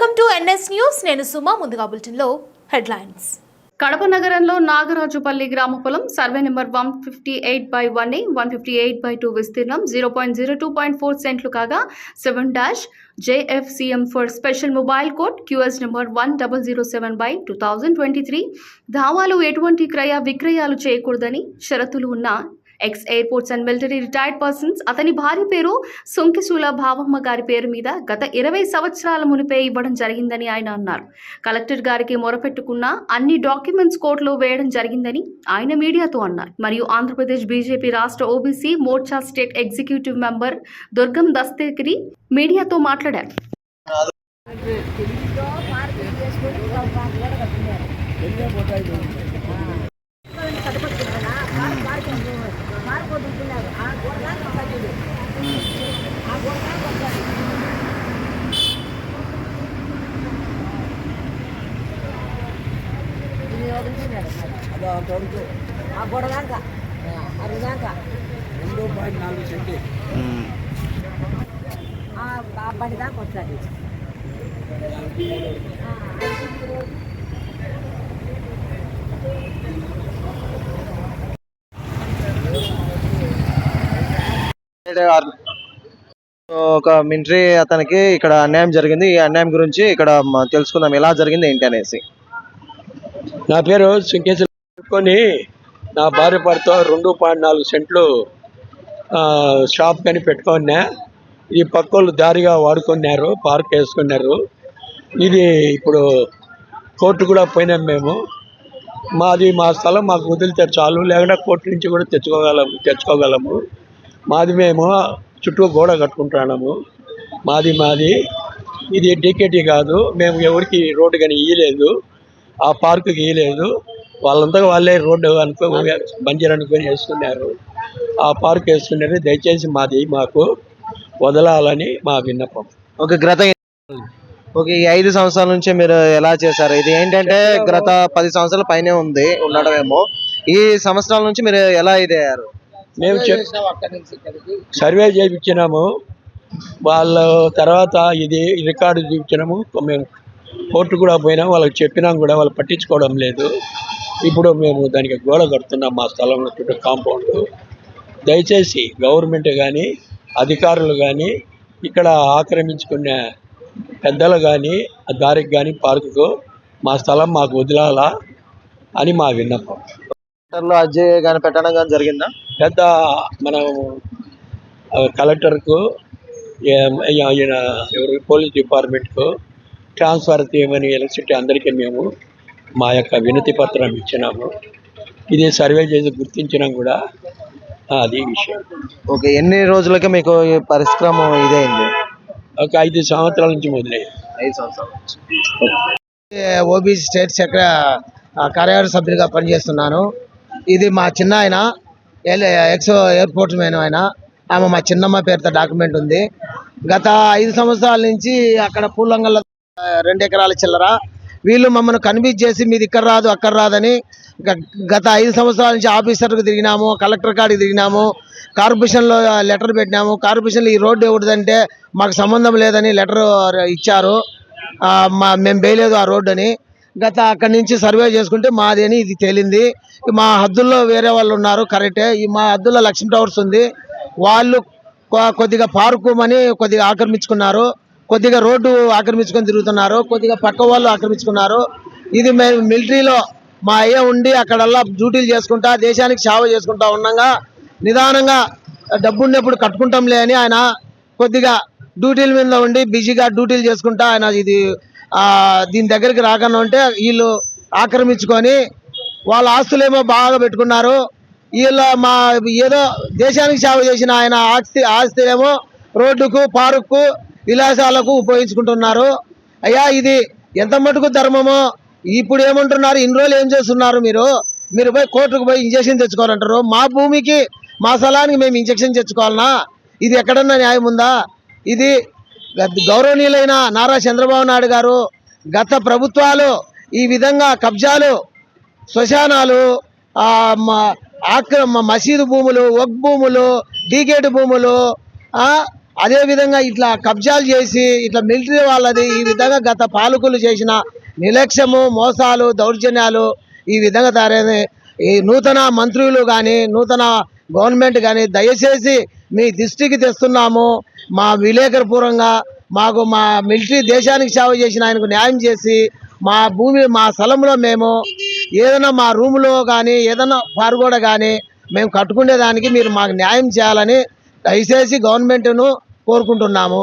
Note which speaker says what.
Speaker 1: Welcome to NS news. నేను సుమా ముందుగా బులెటిన్లో హెడ్లైన్స్.
Speaker 2: కడప నగరంలో నాగరాజుపల్లి గ్రామ పొలం survey number one fifty eight by one A one fifty eight by two విస్తీర్ణం zero point zero two point four సెంట్లు కాగా seven dash JFCM for special mobile code QS number one double zero seven by two thousand twenty three. ధావాలు ఎటువంటి క్రయ విక్రయాలు చేయకూడదని షరతులు ఉన్న ex airports and military retired persons అతని భార్య పేరు సుంకిశూల భావమ్మ గారి పేరు మీద గత ఇరవై సంవత్సరాల మునిపే ఇవ్వడం జరిగిందని ఆయన అన్నారు. కలెక్టర్ గారికి మొరపెట్టుకున్న అన్ని డాక్యుమెంట్స్ కోర్టులో వేయడం జరిగిందని ఆయన మీడియాతో అన్నారు. మరియు ఆంధ్రప్రదేశ్ బీజేపీ రాష్ట్ర OBC Morcha state executive member Durgam Dastagiri మీడియాతో మాట్లాడారు.
Speaker 3: ఆ గోడ దాకా అది దాకా
Speaker 4: పాయింట్ నాలుగు
Speaker 3: ఆ బండి దాకా వస్తుంది
Speaker 5: ఒక మిలిటరీ అతనికి ఇక్కడ అన్యాయం జరిగింది. ఈ అన్యాయం గురించి ఇక్కడ తెలుసుకుందాం. ఎలా జరిగింది ఏంటి అనేసి?
Speaker 4: నా పేరు సుంకేశ్వర పెట్టుకొని నా భార్య భర్త రెండు పాయింట్ నాలుగు సెంట్లు షాప్ కానీ పెట్టుకున్నా. ఈ పక్కోళ్ళు దారిగా వాడుకున్నారు పార్క్ వేసుకున్నారు. ఇది ఇప్పుడు కోర్టు కూడా పోయినాం మేము. మాది మా స్థలం మాకు వదిలితే చాలు లేకుండా కోర్టు నుంచి కూడా తెచ్చుకోగలము తెచ్చుకోగలము. మాది మేము చుట్టూ గోడ కట్టుకుంటున్నాము. మాది మాది. ఇది డీకేటీ కాదు మేము ఎవరికి రోడ్డు కానీ ఇయ్యలేదు ఆ పార్కుకి ఇయ్యలేదు. వాళ్ళంతా వాళ్ళే రోడ్డు అనుకో బంజర్ అనుకొని వేసుకున్నారు ఆ పార్క్ వేసుకున్నారు దయచేసి మాది మాకు వదలాలని మా విన్నపం.
Speaker 5: ఒక గత ఓకే ఈ ఐదు సంవత్సరాల నుంచి మీరు ఎలా చేశారు? ఇది ఏంటంటే గత పది సంవత్సరాల పైనే ఉంది ఉండడమేమో. ఈ సంవత్సరాల నుంచి మీరు ఎలా ఇదయ్యారు
Speaker 4: మేము చెప్ సర్వే చేయించినాము. వాళ్ళ తర్వాత ఇది రికార్డు చూపించినాము. మేము కోర్టు కూడా పోయినాం. వాళ్ళకి చెప్పినాం కూడా వాళ్ళు పట్టించుకోవడం లేదు. ఇప్పుడు మేము దానికి గోడ కడుతున్నాం మా స్థలంలో చుట్టూ కాంపౌండ్ దయచేసి గవర్నమెంట్ కానీ అధికారులు కానీ ఇక్కడ ఆక్రమించుకునే పెద్దలు కానీ దారికి కానీ పార్కుకు మా స్థలం మాకు వదిలాలా అని మా విన్నపం.
Speaker 5: అర్జీ కానీ పెట్టడం కానీ జరిగిందా?
Speaker 4: పెద్ద మనం కలెక్టర్కు ఎవరు పోలీస్ డిపార్ట్మెంట్కు ట్రాన్స్ఫర్ చేయమని ఎలక్ట్రిసిటీ అందరికీ మేము మా యొక్క వినతి పత్రం ఇచ్చినాము. ఇది సర్వే చేసి గుర్తించినాం కూడా. అది విషయం.
Speaker 5: ఓకే ఎన్ని రోజులకి మీకు ఈ పరిశ్రమ ఇదైంది?
Speaker 4: ఒక ఐదు సంవత్సరాల నుంచి మొదలయ్యాయి
Speaker 5: ఐదు సంవత్సరాల
Speaker 6: ఓబీసీ స్టేట్ సెక్ర కార్యవర్గ సభ్యుడిగా పనిచేస్తున్నాను. ఇది మా చిన్న ఆయన ఎక్స్ ఎయిర్పోర్ట్ మేన ఆయన. ఆమె మా చిన్నమ్మ పేరుతో డాక్యుమెంట్ ఉంది. గత ఐదు సంవత్సరాల నుంచి అక్కడ పూలంగల్ రెండు ఎకరాల చిల్లర. వీళ్ళు మమ్మల్ని కన్విన్స్ చేసి మీది ఇక్కడ రాదు అక్కడ రాదని గ- గత ఐదు సంవత్సరాల నుంచి ఆఫీసర్కి తిరిగినాము కలెక్టర్ కాడికి తిరిగినాము కార్పొరేషన్లో లెటర్ పెట్టినాము. కార్పొరేషన్లో ఈ రోడ్డు ఎవరిదంటే మాకు సంబంధం లేదని లెటర్ ఇచ్చారు. మా మేము వేయలేదు ఆ రోడ్డు అని గత అక్కడి నుంచి సర్వే చేసుకుంటే మాది అని ఇది తేలింది. మా హద్దుల్లో వేరే వాళ్ళు ఉన్నారు కరెక్టే. ఈ మా హద్దుల్లో లక్ష్మీ టవర్స్ ఉంది. వాళ్ళు కొ- కొద్దిగా పార్కు అని కొద్దిగా ఆక్రమించుకున్నారు. కొద్దిగా రోడ్డు ఆక్రమించుకొని తిరుగుతున్నారు కొద్దిగా పక్క వాళ్ళు ఆక్రమించుకున్నారు. ఇది మేము మిలిటరీలో మా అయ్య ఉండి అక్కడల్లా డ్యూటీలు చేసుకుంటా దేశానికి సేవ చేసుకుంటా ఉండగా నిదానంగా డబ్బు ఉన్నప్పుడు కట్టుకుంటాంలే అని ఆయన కొద్దిగా డ్యూటీల మీద ఉండి బిజీగా డ్యూటీలు చేసుకుంటా ఆయన ఇది దీని దగ్గరికి రాకుండా ఉంటే వీళ్ళు ఆక్రమించుకొని వాళ్ళ ఆస్తులేమో బాగా పెట్టుకున్నారు. వీళ్ళ మా ఏదో దేశానికి సేవ చేసిన ఆయన ఆస్తి ఆస్తి ఏమో రోడ్డుకు పార్కు విలాసాలకు ఉపయోగించుకుంటున్నారు. అయ్యా ఇది ఎంత మటుకు ధర్మమో? ఇప్పుడు ఏమంటున్నారు? ఇన్ని రోజులు ఏం చేస్తున్నారు మీరు? మీరు పోయి కోర్టుకు పోయి ఇంజక్షన్ తెచ్చుకోవాలంటారు. మా భూమికి మా స్థలానికి మేము ఇంజక్షన్ తెచ్చుకోవాలనా? ఇది ఎక్కడన్నా న్యాయం ఉందా? ఇది గ- గౌరవనీయులైన నారా చంద్రబాబు నాయుడు గారు గత ప్రభుత్వాలు ఈ విధంగా కబ్జాలు శ్మశానాలు ఆక్రమ మసీదు భూములు వగ్ భూములు డీగేట్ భూములు అదేవిధంగా ఇట్లా కబ్జాలు చేసి ఇట్లా మిలిటరీ వాళ్ళది ఈ విధంగా గత పాలకులు చేసిన నిర్లక్ష్యము మోసాలు దౌర్జన్యాలు ఈ విధంగా తయారైంది. ఈ నూతన మంత్రులు కానీ నూతన గవర్నమెంట్ కానీ దయచేసి మీ దృష్టికి తెస్తున్నాము. మా విలేకరపూర్వంగా మాకు మా మిలిటరీ దేశానికి సేవ చేసిన ఆయనకు న్యాయం చేసి మా భూమి మా స్థలంలో మేము ఏదైనా మా రూములో కానీ ఏదైనా పారుగోడ కానీ మేము కట్టుకునేదానికి మీరు మాకు న్యాయం చేయాలని దయచేసి గవర్నమెంట్ను కోరుకుంటున్నాము.